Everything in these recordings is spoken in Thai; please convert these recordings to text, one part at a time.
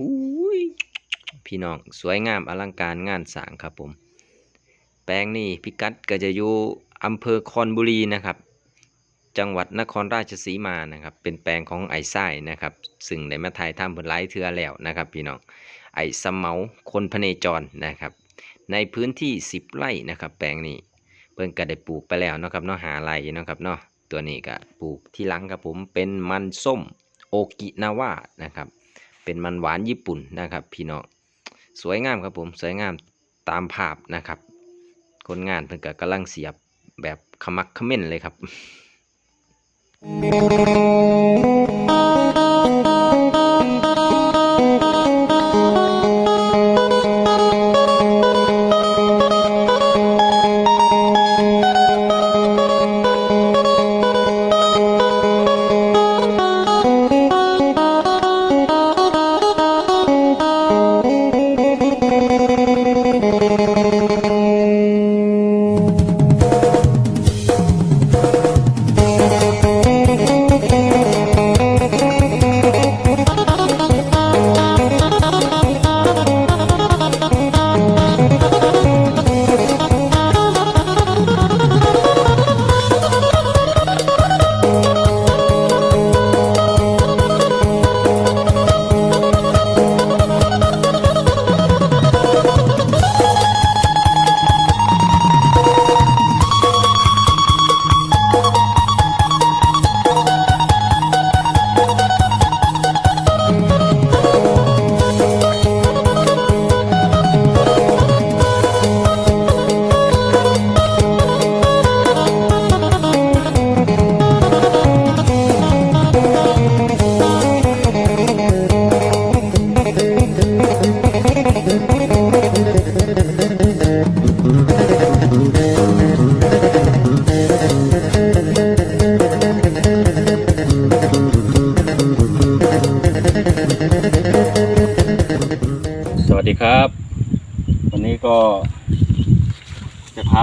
อุ้ยพี่น้องสวยงามอลังการงานสางครับผม แปลงนี่พิกัดก็จะอยู่อำเภอคอนบุรีนะครับ จังหวัดนครราชสีมานะครับ เป็นแปลงของไอ้ไส้นะครับ ซึ่งได้มาถ่ายทำผลไลายเทือแล้วนะครับ พี่น้องไอ้สมเมาคนพเนจรนะครับ ในพื้นที่ 10 ไร่นะครับ แปลงนี้เพิ่นก็ได้ปลูกไปแล้วนะครับเนาะหาไร่นะครับเนาะตัวนี้ก็ปลูกที่หลังครับผมเป็นมันส้มโอกินาวานะครับ เป็นมันหวานญี่ปุ่นนะครับ พี่น้องสวยงามครับผมสวยงามตามภาพนะครับ คนงานเพิ่นก็กำลังเสียบแบบขมักขม้นเลยครับ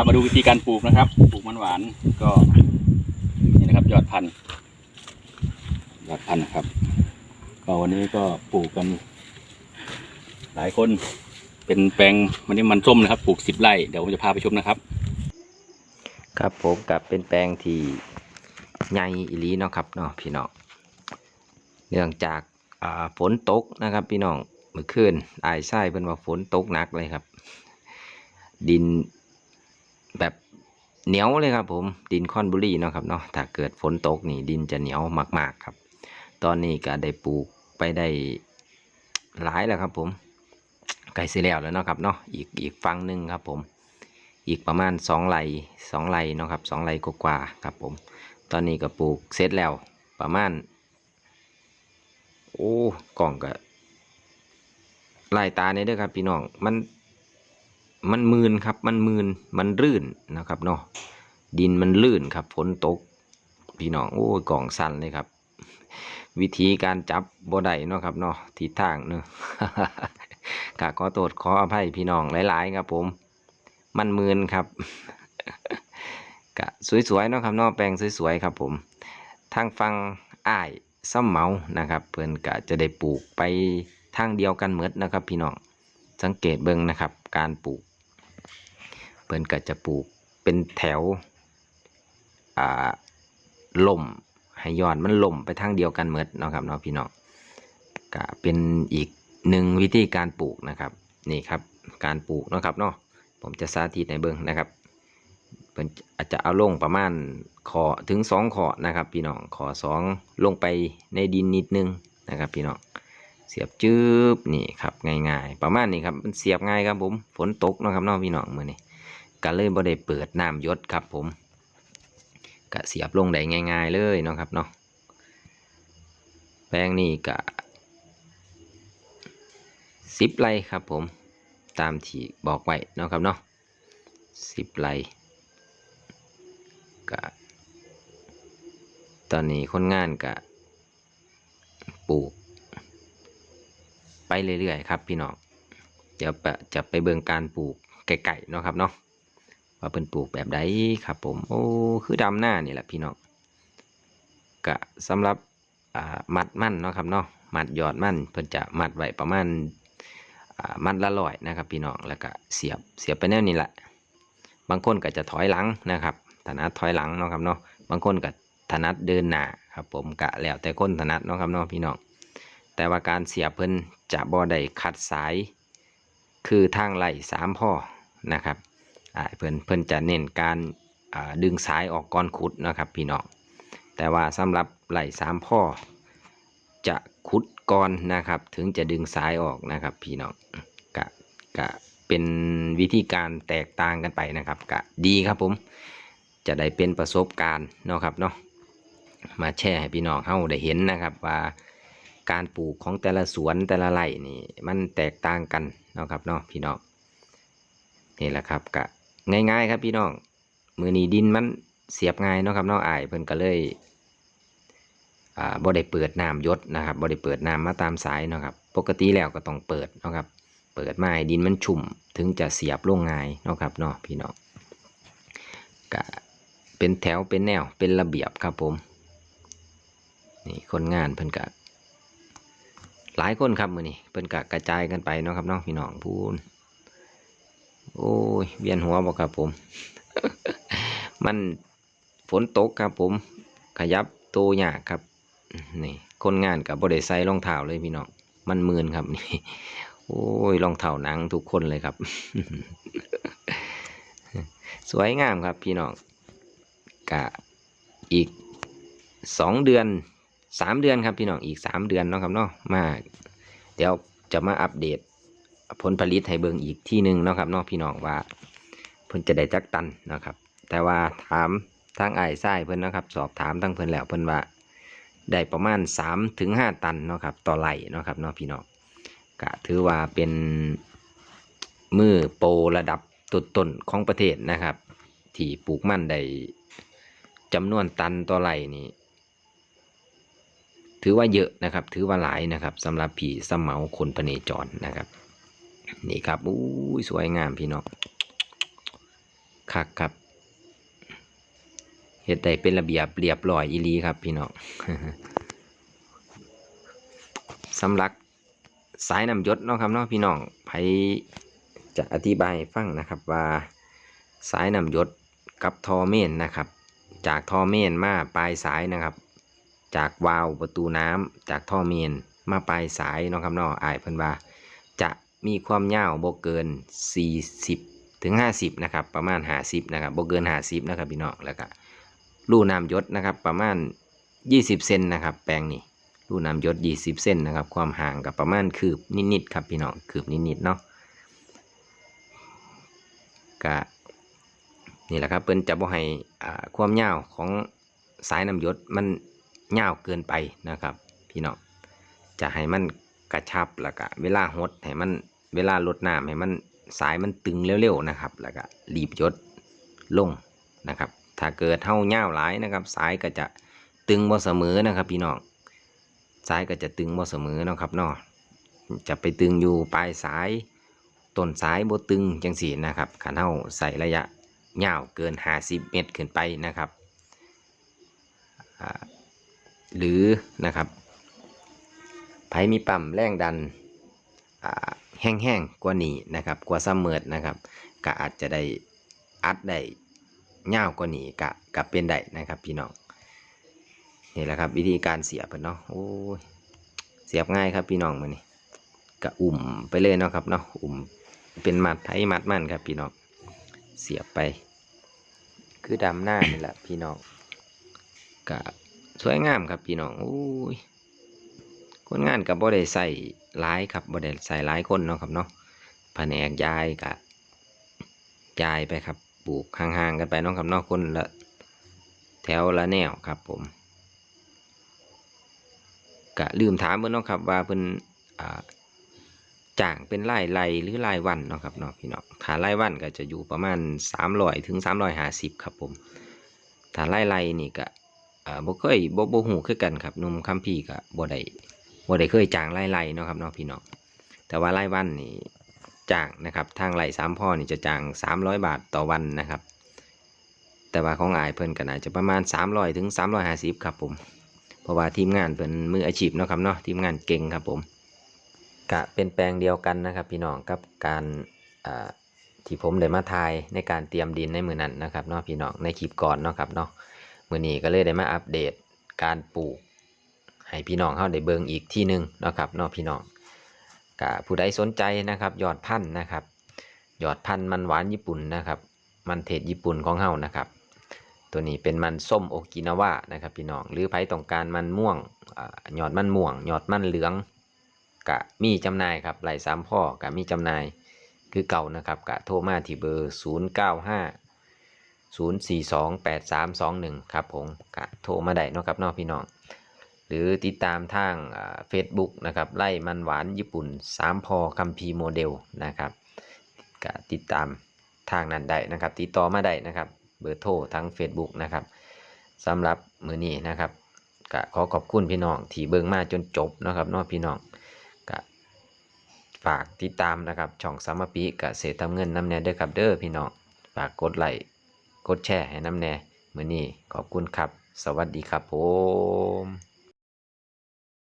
มาดูวิธีการปลูกนะครับ ปลูกมันหวานก็นี่นะครับ ยอดพันธุ์ยอดพันธุ์นะครับ ก็วันนี้ก็ปลูกกัน หลายคนเป็นแปลงวันนี้มันส้มนะครับ ปลูกสิบไร่เดี๋ยวผมจะพาไปชมนะครับ ครับผมกับเป็นแปลงที่ใหญ่อีหลีเนาะครับเนาะพี่น้องเนื่องจากฝนตกนะครับ พี่น้องเมื่อคืนอายไส้เป็นว่าฝนตกหนักเลยครับ ดิน แบบเหนียวเลยครับผมดินคอนบุรีเนาะครับเนาะถ้าเกิดฝนตกนี่ดินจะเหนียวมาก ๆครับ ตอนนี้ก็ได้ปลูกไปได้หลายแล้วครับผมไก่เสียแล้วแล้วเนาะครับเนาะอีกอีกฟังหนึ่งครับผม อีกประมาณสองไร่สองไร่เนาะครับสองไร่กว่าครับผม ตอนนี้ก็ปลูกเสร็จแล้วประมาณ โอ้กล่องก็ลายตาเนี่ยเด้อครับพี่น้องมัน มันมืนครับ มันมืนมันรื่นนะครับเนาะดินมันลื่นครับฝนตก พี่น้องโอ้ยกล่องสั่นเลยครับ วิธีการจับบ่ได้เนาะครับเนาะทิศทางเนาะกะขอโทษขออภัยพี่น้องหลาย ๆ ครับ ผม มันมืนครับกะสวยๆเนาะครับเนาะแปลงสวยๆครับ ผมทางฟังอ้ายซ้ำเมานะครับ เพื่อนกะจะได้ปลูกไปทางเดียวกันเหมือนนะครับ พี่น้องสังเกตเบิ่งนะครับ การปลูก เพื่อนก็จะปลูกเป็นแถวอ่าล่มให้ยอดมันล่มไปทางเดียวกันเหมือนเนาะครับเนาะพี่น้องก็เป็นอีกหนึ่งวิธีการปลูกนะครับนี่ครับการปลูกเนาะครับเนาะผมจะสาธิตในเบิ้องนะครับเพิ่นอาจจะเอาลงประมาณขอถึงสองขอนะครับพี่น้องขอสองลงไปในดินนิดนึงนะครับพี่น้องเสียบจืบนี่ครับง่ายๆ ประมาณนี้ครับมันเสียบง่ายครับผมฝนตกนะครับน้องพี่น้องมือนี้ ก็เลยบ่ได้เปิดน้ำยศครับผมก็เสียบลงได้ง่าย ๆเลยเนาะครับเนาะแปลงนี้ก็สิบไรครับผมตามที่บอกไว้เนาะครับเนาะสิบไรก็ตอนนี้คนงานก็ปลูก ไปเรื่อยๆครับพี่น้องเดี๋ยวไปจะไปเบิ่งการปลูกไก่ๆเนาะครับเนาะ ว่าเป็นปลูกแบบใดครับผมโอ้คือดำหน้านี่แหละพี่น้องก็สำหรับมัดมั่นเนาะครับเนาะมัดยอดมั่นเพิ่นจะมัดไว้ประมาณมัดละร้อยนะครับพี่น้องแล้วก็เสียบเสียบไปแนวนี้แหละ บางคนก็จะถอยหลังนะครับถนัดถอยหลังเนาะครับเนาะบางคนก็ถนัดเดินหน้าครับผมกะแล้วแต่คนถนัดเนาะครับเนาะพี่น้องแต่ว่าการเสียบเพิ่นจะบ่ได้คัดสาย คือทางไหลสามพ่อนะครับ อ่าเพิ่นเพิ่นจะเน้นการอ่าดึงสายออกก่อนขุดนะครับพี่น้องแต่ว่าสำหรับไหลสามพ่อจะขุดก่อนนะครับ ถึงจะดึงสายออกนะครับพี่น้องกะกะเป็นวิธีการแตกต่างกันไปนะครับกะดีครับผมจะได้เป็นประสบการณ์เนาะครับเนาะมาแชร์ให้พี่น้องเฮาได้เห็นนะครับว่าการปลูกของแต่ละสวนแต่ละไร่นี่มันแตกต่างกันเนาะครับเนาะพี่น้องนี่แหละครับกะ ง่ายๆครับพี่น้อง มือนีดินมันเสียบง่ายเนาะครับเนาะอายเพิ่นก็เลยอ่าบ่ได้เปิดน้ำยศนะครับบ่ได้เปิดน้ำมาตามสายเนาะครับ ปกติแล้วก็ต้องเปิดเนาะครับ เปิดไม้ดินมันชุ่มถึงจะเสียบลงง่ายเนาะครับเนาะพี่น้องก็เป็นแถวเป็นแนวเป็นระเบียบครับผมนี่คนงานเพิ่นก็หลายคนครับมือนี้เพิ่นก็กระจายกันไปเนาะครับเนาะพี่น้องพูน ยเวียนหัวบ่ครับผม มันฝนตกครับผม ขยับตัวยากครับนี่คนงานกับบริใส่รองเท้าเลยพี่น้องมันมืนครับนี่โอ้ยรองเท้าหนังทุกคนเลยครับ สวยงามครับพี่น้องกะอีกสองเดือนสามเดือนครับพี่น้องอีกสามเดือนเนาะครับเนาะมา เดี๋ยวจะมาอัปเดต ผลผลิตให้เบิ่งอีกที่หนึ่งนะครับเนาะพี่น้องว่าเพิ่นจะได้จักตันนะครับ แต่ว่าถามทางไอ้ไส้เพิ่นนะครับ สอบถามทางเพิ่นแล้วเพิ่นว่าได้ประมาณ3ถึง5ตันเนาะครับต่อไร่เนาะครับเนาะพี่น้องก็ถือว่าเป็นมือโปรระดับต้นของประเทศนะครับ ที่ปลูกมันได้จำนวนตันต่อไร่นี่ถือว่าเยอะนะครับ ถือว่าหลายนะครับสำหรับผีสมเหมาคนพเนจรนะครับ นี่ครับอู้ยสวยงามพี่น้องคักครับเฮ็ดได้เป็นระเบียบเรียบร้อยอีลีครับพี่น้องสำหรับสายน้ำยศเนาะครับเนาะพี่น้องไผจะอธิบายฟังนะครับว่าสายน้ำยศกับทอเมนนะครับ จากทอเมนมาปลายสายนะครับ จากวาล์วประตูน้ำจากท่อเมนมาปลายสายเนาะครับเนาะอายเพิ่นว่า มีความยาวบ่เกิน 40 ถึง 50 นะครับ ประมาณ 50 นะครับบ่เกิน 50 นะครับพี่น้องแล้วก็รูน้ำยศนะครับประมาณ 20 เซนนะครับ แปลงนี้รูน้ำยศ 20 เซนนะครับ ความห่างกับประมาณคืบนิดๆครับพี่น้องคืบนิดๆเนาะกะนี่แหละครับเปิ้นจะบ่ให้อ่าความยาวของสายน้ำยศมันยาวเกินไปนะครับ พี่น้องจะให้มันกระชับแล้วก็เวลาหดให้มัน เวลาลดน้ำให้มันสายมันตึงเร็วๆนะครับ แล้วก็รีบยศลงนะครับ ถ้าเกิดเท่าเง่าวหลายนะครับ สายก็จะตึงบ่เสมอนะครับพี่น้องสายก็จะตึงบ่เสมอเนาะครับเนาะจะไปตึงอยู่ปลายสายต้นสายบ่ตึงจังสีนะครับขันเท่าใส่ระยะเง่าวเกิน 50 เมตรขึ้นไปนะครับหรือนะครับไผมีปั๊มแรงดันอ่า แห้งๆกว่านี้นะครับกว่าซัมเมอร์นะครับก็อาจจะได้อัดได้ยาวกว่านี้กะกะเป็นได้นะครับพี่น้องนี่แหละครับวิธีการเสียบเพิ่นาะโอ้ยเสียบง่ายครับพี่น้องมานี่กะอุ่มไปเลยเนาะครับเนาะอุ่มเป็นมัดไทยมัดมันครับพี่น้องเสียบไป คือดำหน้านี่แหละพี่น้องกะสวยงามครับพี่น้องโอ้ย คนงานกับบ่ได้ใส่หลายครับบ่ได้ใส่หลายคนเนาะครับเนาะแผนกยายกะย้ายไปครับปลูกห่างๆกันไปเน้องครับเนอกคนละแถวละแนวครับผมกะลืมถามเพิ่นเนาะครับว่าเพิ่นอ่าจ้างเป็นรายไร่หรือรายวันเนาะครับเนาะพี่น้องถ้ารายวันก็จะอยู่ประมาณ300ถึง350ครับผมถ้ารายไร่นี่ก็บ่เคยบ่บ่ฮู้คือกันครับนุ่มคัมพีก็บ่ได้ บ่าได้เคยจ้างรายไร่เนาะครับเนาะพี่น้องแต่ว่ารายวันนี่จ้างนะครับทางไหลสามพ่อนี่จะจ้าง300บาทต่อวันนะครับ แต่ว่าของอายเพิ่นก็น่าจะประมาณ300ถึง350ครับผมเพราะว่าทีมงานเป็นมืออาชีพเนาะครับเนาะทีมงานเก่งครับผมกะเป็นแปลงเดียวกันนะครับ พี่น้องกับการที่ผมได้มาทายในการเตรียมดินในมือนั้นนะครับเนาะพี่น้องในคลิปก่อนเนาะครับเนาะมือนี้ก็เลยได้มาอัปเดตการปลูก ให้พี่น้องเขาได้เบิ่งอีกที่หนึ่งนะครับเนาะพี่น้องกะผู้ใดสนใจนะครับ ยอดพันธุ์นะครับ ยอดพันธุ์มันหวานญี่ปุ่นนะครับ มันเทศญี่ปุ่นของเฮานะครับ ตัวนี้เป็นมันส้มโอกินาวะนะครับ พี่น้องหรือใครต้องการมันม่วงอ่ายอดมันม่วงยอดมันเหลืองกะมีจำหน่ายครับไหลสามพ่อกะมีจำหน่ายคือเก่านะครับกะโทรมาที่เบอร์ 0 9 5 0 4 2 8 3 2 1 ครับผมกะโทรมาได้นะครับนอกพี่น้อง หรือติดตามทางเฟซบุ๊กนะครับไล่มันหวานญี่ปุ่นสามพอคัมพีโมเดลนะครับก็ติดตามทางนั้นได้นะครับ ติดต่อมาได้นะครับ เบอร์โทรทั้ง Facebook นะครับสำหรับมือนี้นะครับก็ขอขอบคุณพี่น้องที่เบิ่งมาจนจบนะครับเนอกพี่น้องก็ฝากติดตามนะครับช่องสามปีกเกษตรทำเงินน้ำแน่เด้อครับเด้อพี่น้องฝากกดไลค์กดแชร์ให้น้ำแน่มือนี้ขอบคุณครับ สวัสดีครับผม